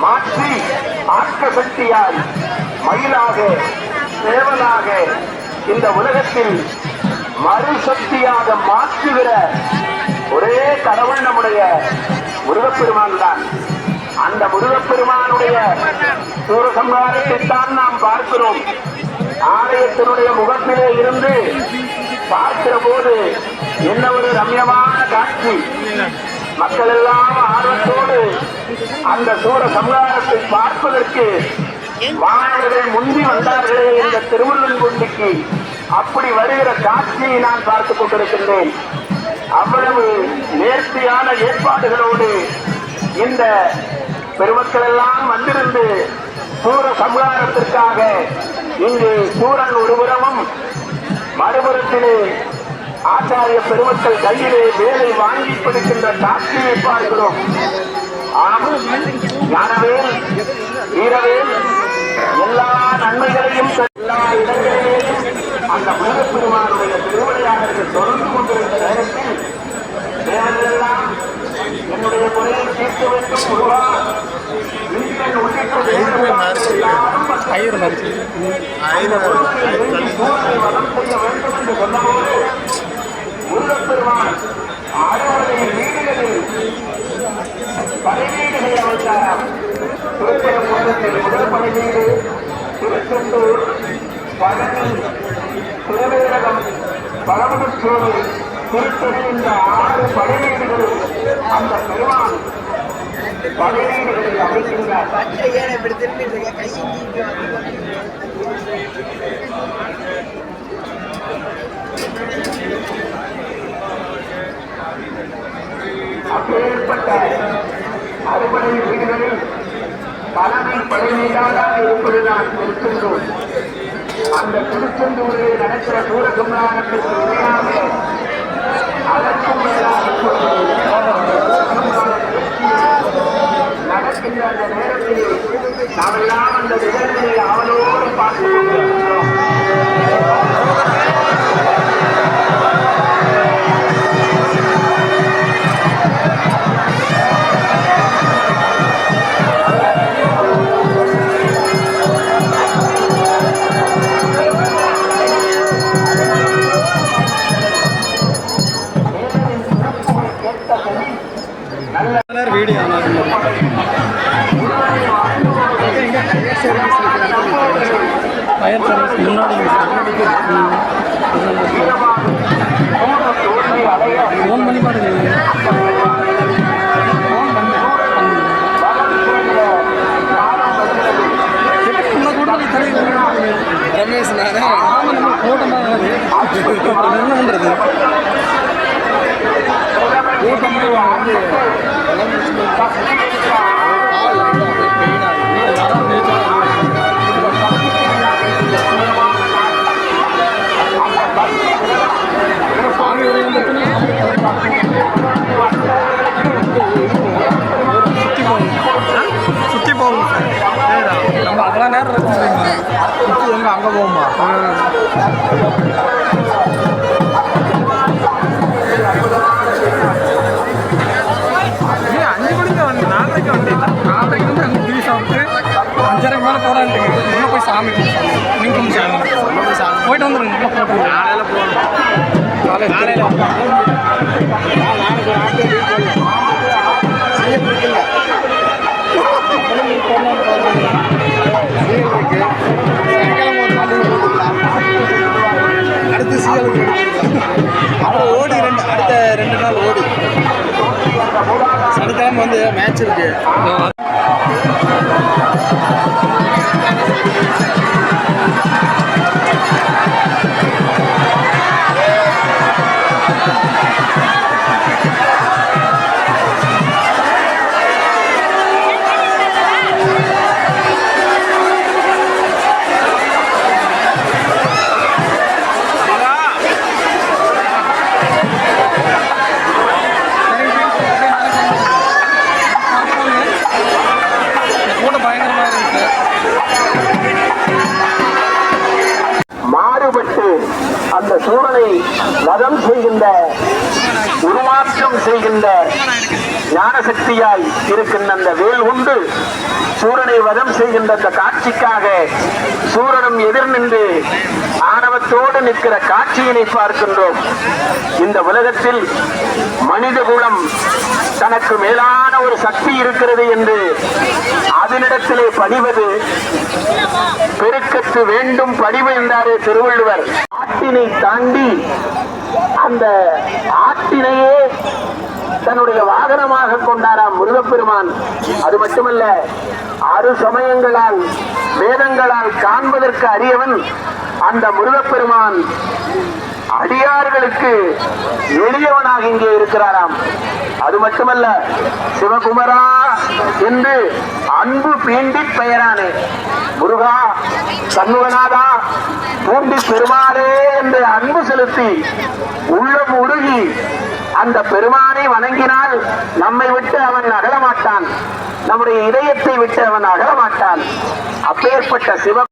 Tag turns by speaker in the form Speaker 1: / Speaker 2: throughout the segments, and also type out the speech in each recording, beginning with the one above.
Speaker 1: மாற்றி ஆக்க சக்தியாய் மயிலாக சேவலாக இந்த உலகத்தில் மறுசக்தியாக மாற்றுகிற ஒரே கடவுள் நம்முடைய முருகப்பெருமான் தான். அந்த முருகப்பெருமானுடைய சூரசம்ஹாரத்தை தான் நாம் பார்க்கிறோம். ஆலயத்தினுடைய முகத்திலே இருந்து பார்க்கிற போது என்ன ஒரு ரம்யமான காட்சி? மக்கள் எல்லாம் ஆர்வத்தோடு அந்த சூர சமுதாயத்தை பார்ப்பதற்கு மாணவர்கள் முந்தி வந்தார்களே இந்த திருவள்ளங்குண்டிக்கு அப்படி வருகிற காட்சியை நான் பார்த்துக் கொண்டிருக்கின்றேன். அவ்வளவு நேர்த்தியான ஏற்பாடுகளோடு இந்த பெருமக்கள் எல்லாம் வந்திருந்து சூர சமுதாயத்திற்காக இங்கு சூரன் ஒருபுறமும் மறுபுறத்திலே ஆச்சாரிய பெருமக்கள் கையிலே வேலை வாங்கி பிடிக்கின்ற காட்சியை பார்க்கிறோம். ஆனால் ஞானவேல் வீரவேல் எல்லா நன்மைகளையும் எல்லா ஆயிரம் திருச்செந்தூர் பழனி திருவேரகம் பரமதச்சோறு திருத்தணி இந்த ஆறு படைவீடுகளில் அந்த பெருமான் அப்பேற்பட்ட அறுபடை வீடுகளில் தலைமை படைமையாக இருப்பது நான் திருச்செந்தூர் அந்த திருச்செந்தூரில் நடக்கிற சூரசம்ஹாரத்திற்கு இணையாக அதற்கும் மேலாக இப்பொழுது நடக்கின்ற அந்த நேரத்தில் நாமெல்லாம் அந்த நிகழ்ச்சியை அவளோடு பார்த்து கொண்டிருக்கிறோம் தேவனின் சிறப்புகளை
Speaker 2: வீடியோ. ஃபயர் சர்வீஸ் முன்னாடி ஃபோன் பண்ணி பாருங்க ரமேஷ் நானே ஆமாம் நம்ம கூட்டமாக என்ன பண்ணுறது கூட்டமாக வந்து வரைக்கும் வந்து அங்கே டீ சாப்பிட்டு அஞ்சரைக்கு மேலே போடாண்டு உள்ளே போய் சாமி கும்பிட்டு சாமி போயிட்டு வந்துடுங்க உள்ள போட்டு காலையில் போகணும். காலையில் அடுத்து சீக்கிரம் அப்புறம் ஓடி ரெண்டு அடுத்த ரெண்டு நாள் ஓடி. சனிக்கிழமை வந்து மேட்ச் இருக்கு.
Speaker 1: Thank you. பிரகாசம் செய்கின்ற ஞானசக்தியாய் இருக்கின்ற அந்த வேல் உண்டு. சூரனை வதம் செய்கின்ற அந்த காட்சிக்காக சூரனும் எதிர் நின்று ஆணவத்தோடு நிற்கிற காட்சியினை பார்க்கின்றோம். இந்த உலகத்தில் மனித குலம் தனக்கு மேலான ஒரு சக்தி இருக்கிறது என்று அதனிடத்திலே பணிவது பெருக்கத்து வேண்டும் பணிவு என்றாரே திருவள்ளுவர். ஆட்டினை தாண்டி அந்த ஆட்டினையே தன்னுடைய வாகனமாக கொண்டாராம் முருகப்பெருமான். அது மட்டுமல்ல ஆறு சமயங்களால் வேதங்களால் காண்பதற்கு அறியவன் அந்த முருகப்பெருமான். அடியார்களுக்கு எளியவனாக இங்கே இருக்கிறாராம். அது மட்டுமல்ல சிவகுமரா என்று அன்பு பீண்டி பெயரானே. முருகா சண்முகநாதா பூண்டி பெருமாளே என்று அன்பு செலுத்தி உள்ளம் உருகி அந்த பெருமானை வணங்கினால் நம்மை விட்டு அவன் அகலமாட்டான் நம்முடைய இதயத்தை விட்டு அவன் அகலமாட்டான் அப்பேற்பட்ட சிவ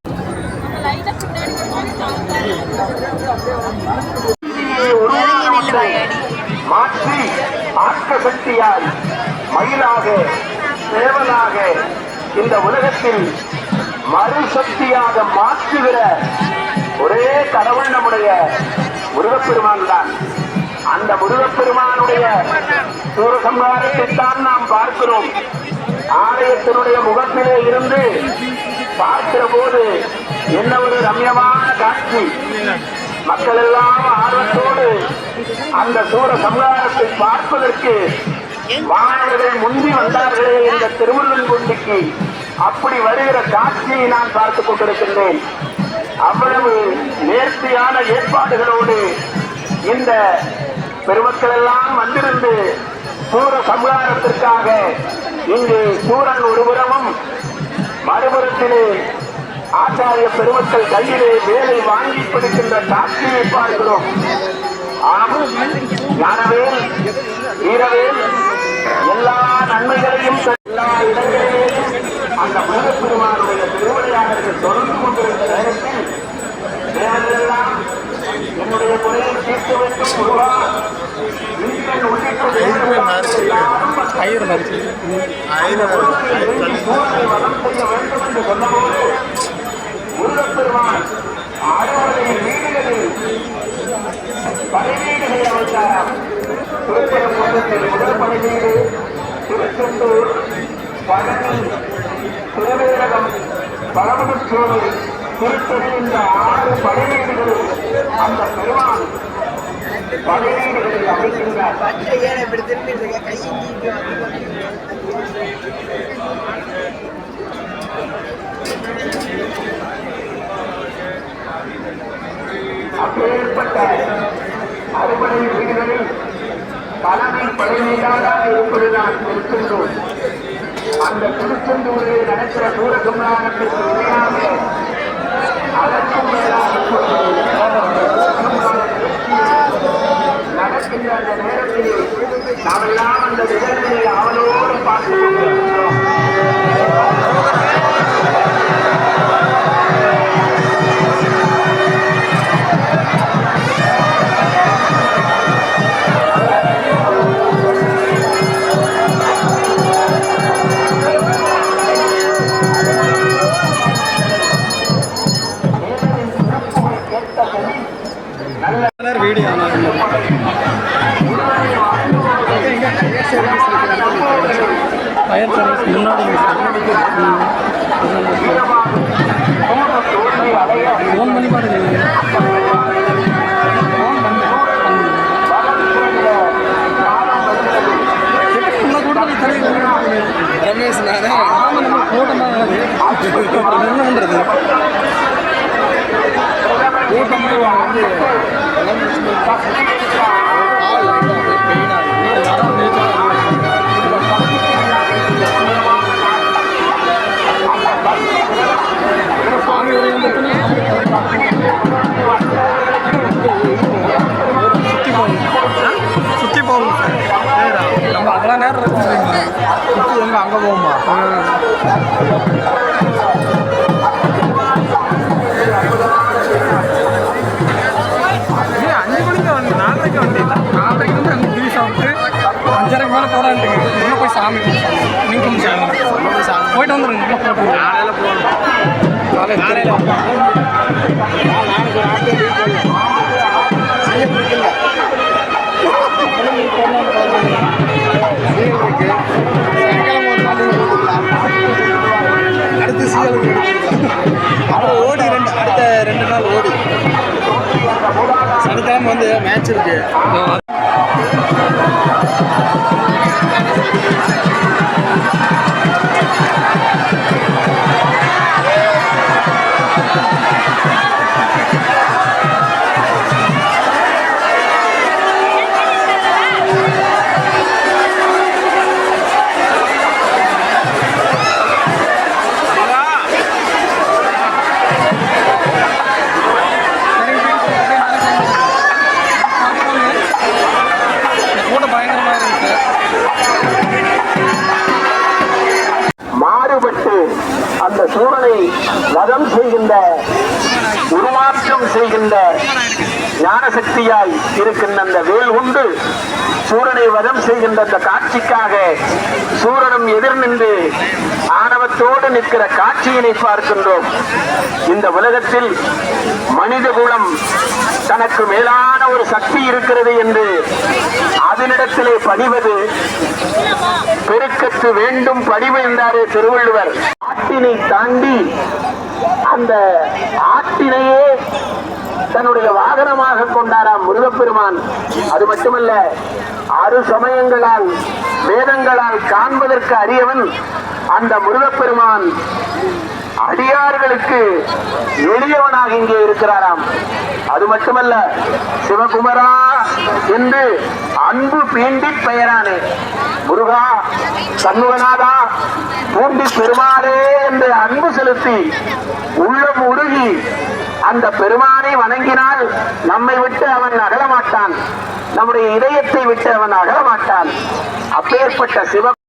Speaker 1: மாற்றி ஆக்க சக்தியாய் மயிலாக சேவலாக இந்த உலகத்தில் மறு சக்தியாக மாற்றுகிற ஒரே கடவுள் நம்முடைய முருகப்பெருமான் தான். அந்த முருகப்பெருமானுடைய சூரசம்ஹாரத்தைத்தான் நாம் பார்க்கிறோம். ஆலயத்தினுடைய முகத்திலே இருந்து பார்க்கிற போது என்ன ஒரு ரம்யமான காட்சி? மக்கள் எல்லாம் ஆர்வத்தோடு அந்த சூர சம்ஹாரத்தை பார்ப்பதற்கு மாணவர்கள் முந்தி வந்தார்களே இந்த திருவள்ளங்குண்டிக்கு அப்படி வருகிற காட்சியை நான் பார்த்துக் கொண்டிருக்கின்றேன். அவ்வளவு நேர்த்தியான ஏற்பாடுகளோடு இந்த பெருமக்கள் எல்லாம் வந்திருந்து சூர சம்ஹாரத்திற்காக இங்கு சூரன் ஒருபுறமும் மறுபுறத்திலே ஆச்சாரிய பெருமக்கள் கையிலே வேலை வாங்கி பிடிக்கின்ற காட்சியை பார்க்கிறோம். ஆம் ஞானவேல் வீரவேல் எல்லா நன்மைகளையும் எல்லா இடங்களிலேயும் அந்த முருகப்பெருமானுடைய திருவிளையாடல்கள் தொடர்ந்து கொண்டிருந்த நேரத்தில் தேவர்களெல்லாம் என்னுடைய குறையை தீர்க்க வேண்டும் முருகா எல்லாரும் வதம் செய்ய வேண்டும் என்று சொன்னபோது முருகப்பெருமான் அறுவடை வீடுகளில் படைவீடுகளை அமைத்தாராம். திருப்பரங்குன்றத்தில் முதல் படைவீடு திருச்செந்தூர் பழனி திருவேரகம் பரமதச்சோறு திருத்தணி இந்த ஆறு படைவீடுகளில் அந்த பெருமான் படைவீடுகளில் அமைக்கின்றார்
Speaker 3: பச்சை ஏன் இப்படி திரும்பிட்டு இருக்க கை நீட்டு
Speaker 1: அப்பேற்பட்ட அறுபடை வீடுகளில் தலைமை படைமையாக இருப்பது நான் திருச்செந்தூர் அந்த திருச்செந்தூரில் நடக்கிற சூரசம்ராணத்திற்கு இணையாக அதற்கும் மேலாக நடக்கின்ற அந்த நேரத்தில் நாமெல்லாம் அந்த நல்ல
Speaker 2: வீடியோ ஃபயர் சர்வீஸ் முன்னாடி ஃபோன் பண்ணி பாருங்க.
Speaker 4: சனிக்கிழமை வந்து மேட்ச் இருக்கு.
Speaker 1: உருமாற்றம் செய்கின்ற ஞானசக்தியாய் இருக்கின்ற அந்த வேல் உண்டு. சூரனை வதம் செய்கின்ற அந்த காட்சிக்காக சூரனும் எதிர் நின்று ஆணவத்தோடு நிற்கிற காட்சியினை பார்க்கின்றோம். இந்த உலகத்தில் மனித குலம் தனக்கு மேலான ஒரு சக்தி இருக்கிறது என்று அதனிடத்திலே பணிவது பெருக்கத்து வேண்டும் பணிவு என்றாரே திருவள்ளுவர். ஆட்டினை தாண்டி அந்த ஆட்டினையே தன்னுடைய வாகனமாக கொண்டாராம் முருகப்பெருமான். அது மட்டுமல்ல ஆறு சமயங்களால் வேதங்களால் காண்பதற்கு அரியவன் அந்த முருகப்பெருமான். அடியார்களுக்கு எளியவனாக இங்கே இருக்கிறாராம். அது மட்டுமல்ல சிவகுமரா என்று அன்பு பீண்டி பெயரானே. முருகா சண்முகநாதா பூண்டி பெருமாளே என்று அன்பு செலுத்தி உள்ளம் உருகி அந்த பெருமானை வணங்கினால் நம்மை விட்டு அவன் அகலமாட்டான் நம்முடைய இதயத்தை விட்டு அவன் அகலமாட்டான் அப்பேற்பட்ட சிவ